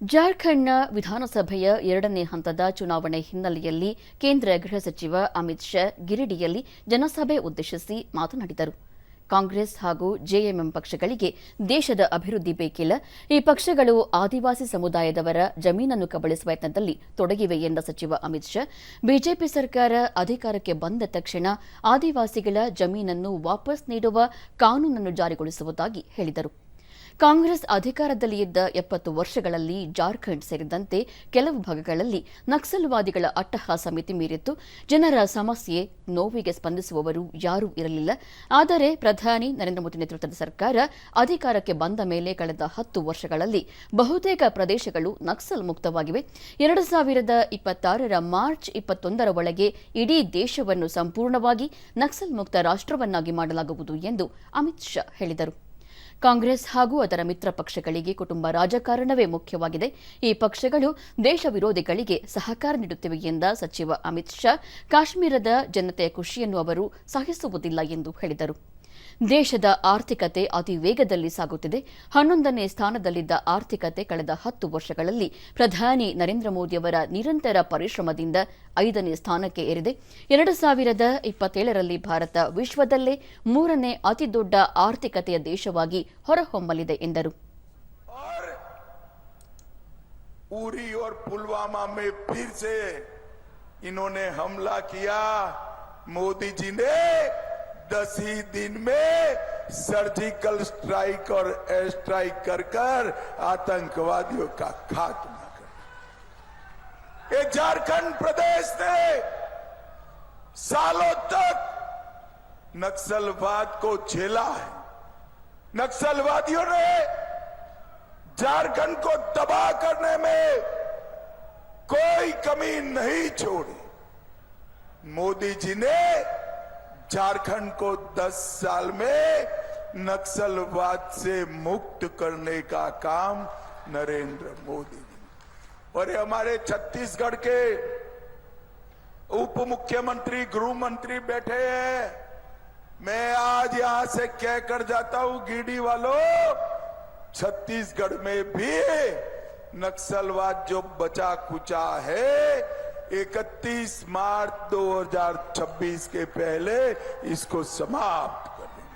ಜಾರ್ಖಂಡ್ನ ವಿಧಾನಸಭೆಯ ಎರಡನೇ ಹಂತದ ಚುನಾವಣೆ ಹಿನ್ನೆಲೆಯಲ್ಲಿ ಕೇಂದ್ರ ಗೃಹ ಸಚಿವ ಅಮಿತ್ ಶಾ ಗಿರಿಡಿಯಲ್ಲಿ ಜನಸಭೆ ಉದ್ದೇಶಿಸಿ ಮಾತನಾಡಿದರು. ಕಾಂಗ್ರೆಸ್ ಹಾಗೂ ಜೆಎಂಎಂ ಪಕ್ಷಗಳಿಗೆ ದೇಶದ ಅಭಿವೃದ್ಧಿ ಬೇಕಿಲ್ಲ. ಈ ಪಕ್ಷಗಳು ಆದಿವಾಸಿ ಸಮುದಾಯದವರ ಜಮೀನನ್ನು ಕಬಳಿಸುವ ಯತ್ನದಲ್ಲಿ ತೊಡಗಿವೆ ಎಂದ ಸಚಿವ ಅಮಿತ್ ಶಾ, ಬಿಜೆಪಿ ಸರ್ಕಾರ ಅಧಿಕಾರಕ್ಕೆ ಬಂದ ತಕ್ಷಣ ಆದಿವಾಸಿಗಳ ಜಮೀನನ್ನು ವಾಪಸ್ ನೀಡುವ ಕಾನೂನನ್ನು ಜಾರಿಗೊಳಿಸುವುದಾಗಿ ಹೇಳಿದರು. ಕಾಂಗ್ರೆಸ್ ಅಧಿಕಾರದಲ್ಲಿ ಇದ್ದ ಎಪ್ಪತ್ತು ವರ್ಷಗಳಲ್ಲಿ ಜಾರ್ಖಂಡ್ ಸೇರಿದಂತೆ ಕೆಲವು ಭಾಗಗಳಲ್ಲಿ ನಕ್ಸಲ್ವಾದಿಗಳ ಅಟ್ಟಹಾಸ ಮಿತಿ ಮೀರಿತ್ತು. ಜನರ ಸಮಸ್ಯೆ ನೋವಿಗೆ ಸ್ಪಂದಿಸುವವರು ಯಾರೂ ಇರಲಿಲ್ಲ. ಆದರೆ ಪ್ರಧಾನಿ ನರೇಂದ್ರ ಮೋದಿ ನೇತೃತ್ವದ ಸರ್ಕಾರ ಅಧಿಕಾರಕ್ಕೆ ಬಂದ ಮೇಲೆ ಕಳೆದ ಹತ್ತು ವರ್ಷಗಳಲ್ಲಿ ಬಹುತೇಕ ಪ್ರದೇಶಗಳು ನಕ್ಸಲ್ ಮುಕ್ತವಾಗಿವೆ. ಎರಡು ಸಾವಿರದ ಇಪ್ಪತ್ತಾರರ ಮಾರ್ಚ್ ಇಪ್ಪತ್ತೊಂದರ ಒಳಗೆ ಇಡೀ ದೇಶವನ್ನು ಸಂಪೂರ್ಣವಾಗಿ ನಕ್ಸಲ್ ಮುಕ್ತ ರಾಷ್ಟ್ರವನ್ನಾಗಿ ಮಾಡಲಾಗುವುದು ಎಂದು ಅಮಿತ್ ಶಾ ಹೇಳಿದರು. ಕಾಂಗ್ರೆಸ್ ಹಾಗೂ ಅದರ ಮಿತ್ರ ಪಕ್ಷಗಳಿಗೆ ಕುಟುಂಬ ರಾಜಕಾರಣವೇ ಮುಖ್ಯವಾಗಿದೆ. ಈ ಪಕ್ಷಗಳು ದೇಶ ವಿರೋಧಿಗಳಿಗೆ ಸಹಕಾರ ನೀಡುತ್ತಿವೆ ಎಂದ ಸಚಿವ ಅಮಿತ್ ಶಾ, ಕಾಶ್ಮೀರದ ಜನತೆಯ ಖುಷಿಯನ್ನು ಅವರು ಸಹಿಸುವುದಿಲ್ಲ ಎಂದು ಹೇಳಿದರು. ದೇಶದ ಆರ್ಥಿಕತೆ ಅತಿ ವೇಗದಲ್ಲಿ ಸಾಗುತ್ತಿದೆ ಹನ್ನೊಂದನೇ ಸ್ಥಾನದಲ್ಲಿದ್ದ ಆರ್ಥಿಕತೆ ಕಳೆದ ಹತ್ತು ವರ್ಷಗಳಲ್ಲಿ ಪ್ರಧಾನಿ ನರೇಂದ್ರ ಮೋದಿಯವರ ನಿರಂತರ ಪರಿಶ್ರಮದಿಂದ ಐದನೇ ಸ್ಥಾನಕ್ಕೆ ಏರಿದೆ ಎರಡು ಸಾವಿರದ ಇಪ್ಪತ್ತೇಳರಲ್ಲಿ ಭಾರತ ವಿಶ್ವದಲ್ಲೇ ಮೂರನೇ ಅತಿದೊಡ್ಡ ಆರ್ಥಿಕತೆಯ ದೇಶವಾಗಿ ಹೊರಹೊಮ್ಮಲಿದೆ ಎಂದರು और उरी और पुलवामा में फिर से इन्होंने हमला किया मोदी जी ने दस ही दिन में सर्जिकल स्ट्राइक और एयर स्ट्राइक कर कर आतंकवादियों का खात्मा कर ये झारखंड प्रदेश ने सालों तक नक्सलवाद को झेला है। नक्सलवादियों ने झारखंड को तबाह करने में कोई कमी नहीं छोड़ी। मोदी जी ने झारखंड को 10 साल में नक्सलवाद से मुक्त करने का काम नरेंद्र मोदी ने और हमारे छत्तीसगढ़ के उप मुख्यमंत्री गृह मंत्री बैठे हैं। मैं आज यहाँ से कह कर जाता हूँ, गिडी वालों, छत्तीसगढ़ में भी नक्सलवाद जो बचा कुचा है 31 मार्च 2026 के पहले इसको समाप्त